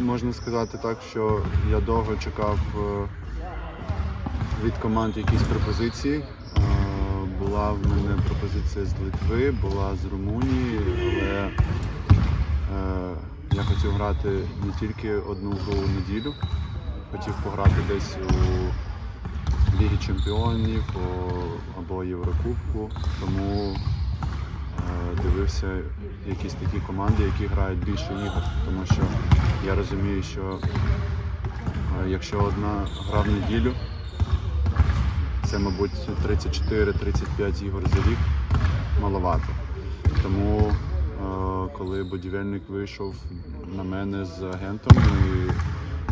Можна сказати так, що я довго чекав е, від команд якісь пропозиції. Е, Була в мене пропозиція з Литви, була з Румунії, але е, я хотів грати не тільки одну гру у неділю, хотів пограти десь у Лігі Чемпіонів або Єврокубку. Тому дивився якісь такі команди, які грають більше ігор, тому що я розумію, що е, якщо одна гра в неділю, це, мабуть, 34-35 ігор за рік маловато. Тому, е, коли будівельник вийшов на мене з агентом, ми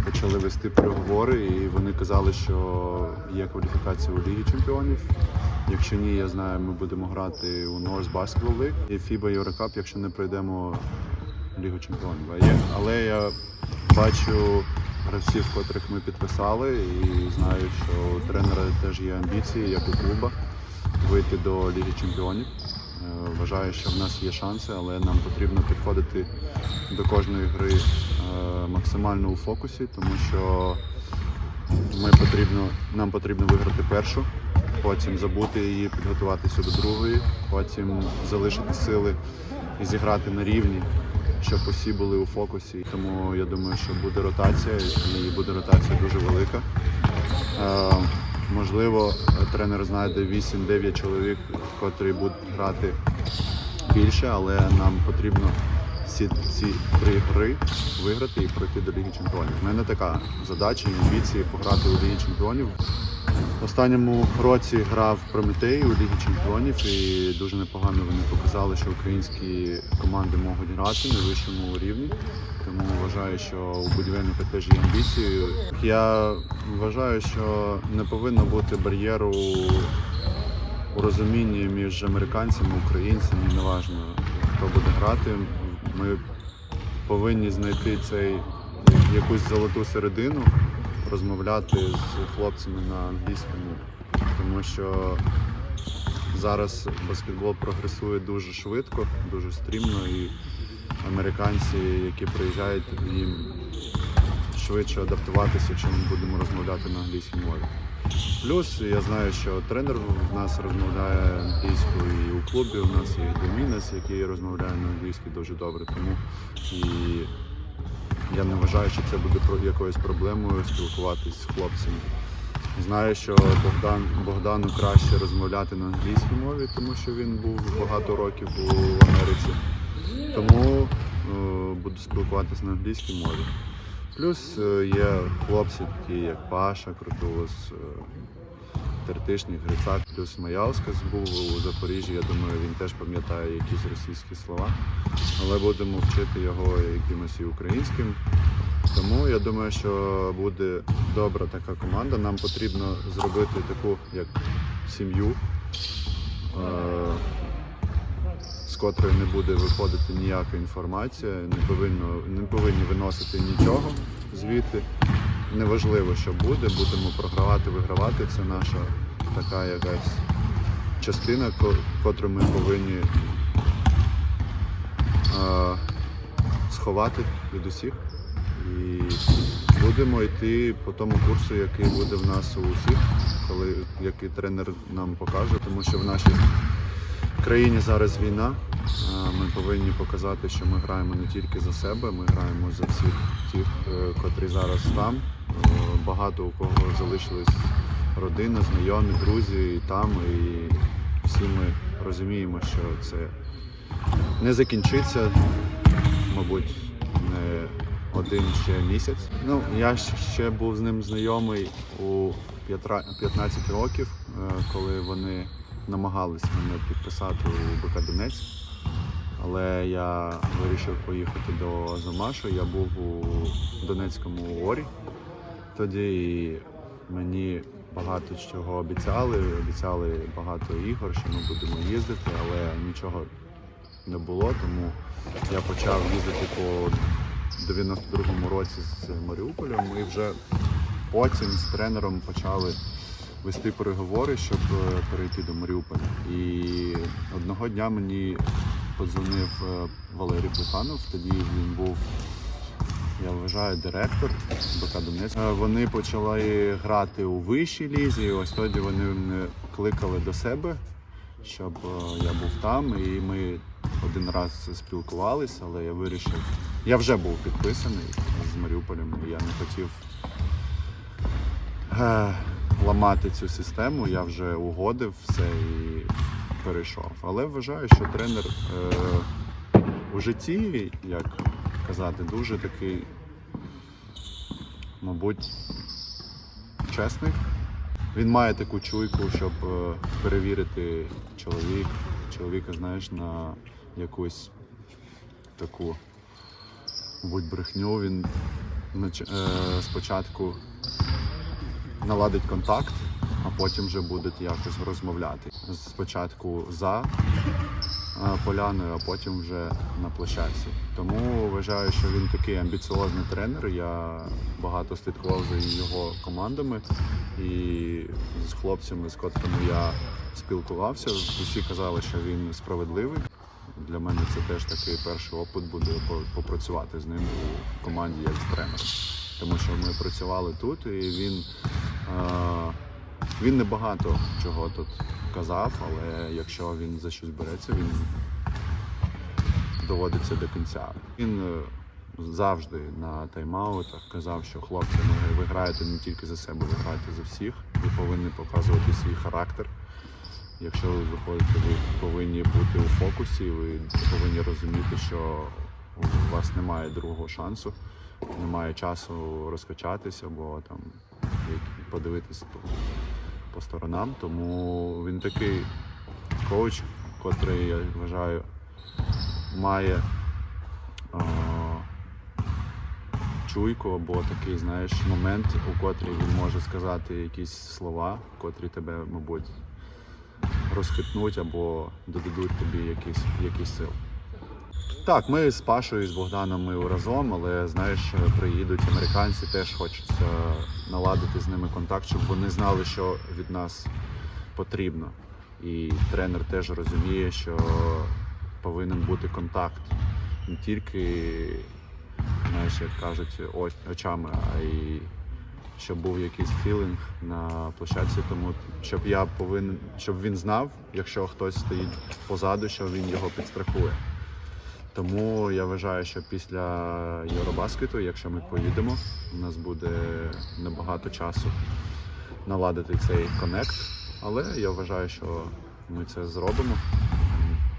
почали вести переговори, і вони казали, що є кваліфікація у Лігі Чемпіонів. Якщо ні, я знаю, ми будемо грати у North Basketball League і FIBA Eurocup, якщо не пройдемо Лігу Чемпіонів. Але я бачу гравців, котрих ми підписали, і знаю, що у тренера теж є амбіції, як у клуба, вийти до Ліги Чемпіонів. Е, Вважаю, що в нас є шанси, але нам потрібно підходити до кожної гри е, максимально у фокусі, тому що ми потрібно, нам потрібно виграти першу, потім забути її, підготуватися до другої, потім залишити сили і зіграти на рівні, щоб усі були у фокусі. Тому я думаю, що буде ротація і буде ротація дуже велика. Можливо, тренер знайде 8-9 чоловік, котрі будуть грати більше, але нам потрібно всі ці три гри виграти і пройти до Ліги Чемпіонів. У мене така задача і амбіції пограти у Лігі Чемпіонів. В останньому році грав Прометей у Лігі Чемпіонів і дуже непогано вони показали, що українські команди можуть грати на вищому рівні. Тому вважаю, що у будівельника теж є амбіції. Я вважаю, що не повинно бути бар'єру у розумінні між американцями, українцями, неважно хто буде грати. Ми повинні знайти цей якусь золоту середину, розмовляти з хлопцями на англійському, тому що зараз баскетбол прогресує дуже швидко, дуже стрімно, і американці, які приїжджають, їм швидше адаптуватися, якщо ми будемо розмовляти на англійській мові. Плюс я знаю, що тренер в нас розмовляє англійською і у клубі у нас є Домінес, який розмовляє на англійській дуже добре. Тому і я не вважаю, що це буде якоюсь проблемою спілкуватись з хлопцями. Знаю, що Богдан, Богдану краще розмовляти на англійській мові, тому що він був багато років у Америці. Тому е, буду спілкуватися на англійській мові. Плюс е, є хлопці, такі як Паша, Крутулос, е, Тертишник, Грицак, плюс Маявскас був у Запоріжжі. Я думаю, він теж пам'ятає якісь російські слова. Але будемо вчити його якимось і українським. Тому я думаю, що буде добра така команда. Нам потрібно зробити таку як сім'ю, е, з котрої не буде виходити ніяка інформація, не повинно не повинні виносити нічого звідти. Неважливо, що буде, будемо програвати, вигравати. Це наша така якась частина, котру ми повинні е, сховати від усіх. І будемо йти по тому курсу, який буде в нас у усіх, коли який тренер нам покаже, тому що в нашій країні зараз війна. А Ми повинні показати, що ми граємо не тільки за себе, ми граємо за всіх тих, е, котрі зараз там. Е, Багато у кого залишились родина, знайомі, друзі і там. І всі ми розуміємо, що це не закінчиться, мабуть, не один ще місяць. Ну, я ще був з ним знайомий у 15 років, е, коли вони намагались мене підписати у БК Донець. Але я вирішив поїхати до Замашу. Я був у Донецькому орі тоді мені багато чого обіцяли. Обіцяли багато ігор, що ми будемо їздити, але нічого не було. Тому я почав їздити по 92-му році з Маріуполем і вже потім з тренером почали вести переговори, щоб е, перейти до Маріуполя. І одного дня мені подзвонив е, Валерій Плеханов, тоді він був я вважаю, директор БК Донецьк. Е, Вони почали грати у вищій лізі. Ось тоді вони мене кликали до себе, щоб я був там. І ми один раз спілкувалися, але я вирішив. Я вже був підписаний з Маріуполем. і Я не хотів ламати цю систему. Я вже угодив все і перейшов. Але вважаю, що тренер е, у житті, як казати, дуже такий, мабуть, чесний. Він має таку чуйку, щоб е, перевірити чоловік, чоловіка, знаєш, на якусь таку мабуть, брехню. Він е, спочатку наладить контакт, а потім вже будуть якось розмовляти. Спочатку за е, поляною, а потім вже на площадці. Тому вважаю, що він такий амбіціозний тренер. Я багато слідкував за його командами і з хлопцями, з котрими я спілкувався. Усі казали, що він справедливий. Для мене це теж такий перший опит буде попрацювати з ним у команді як з тренером. Тому що ми працювали тут, і він, він не багато чого тут казав, але якщо він за щось береться, він доводиться до кінця. Він е, завжди на тайм-аутах казав, що хлопці, ну, ви граєте не тільки за себе, ви граєте за всіх. Ви повинні показувати свій характер. Якщо ви виходите, ви повинні бути у фокусі, ви повинні розуміти, що у вас немає другого шансу, немає часу розкачатися або там подивитися по, по сторонам. Тому він такий коуч, котрий, я вважаю, має а, чуйку або такий, знаєш, момент, у котрий він може сказати якісь слова, котрі тебе, мабуть, розхитнуть або додадуть тобі якісь, якісь сил. Так, ми з Пашою з Богданом ми разом, але знаєш, приїдуть американці, теж хочеться наладити з ними контакт, щоб вони знали, що від нас потрібно. І тренер теж розуміє, що повинен бути контакт не тільки, знаєш, як кажуть, очами, а й щоб був якийсь філінг на площадці, тому щоб я повинен, щоб він знав, якщо хтось стоїть позаду, що він його підстрахує. Тому я вважаю, що після Євробаскету, якщо ми поїдемо, у нас буде небагато часу наладити цей коннект. Але я вважаю, що ми це зробимо.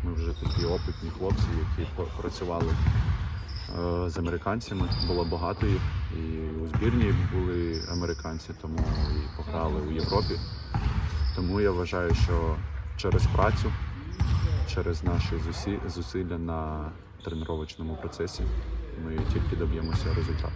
Ми вже такі опитні хлопці, які працювали е, з американцями. Було багато їх. І у збірні були американці, тому і пограли у Європі. Тому я вважаю, що через працю, через наші зусі- зусилля на тренувальному процесі ми тільки доб'ємося результату.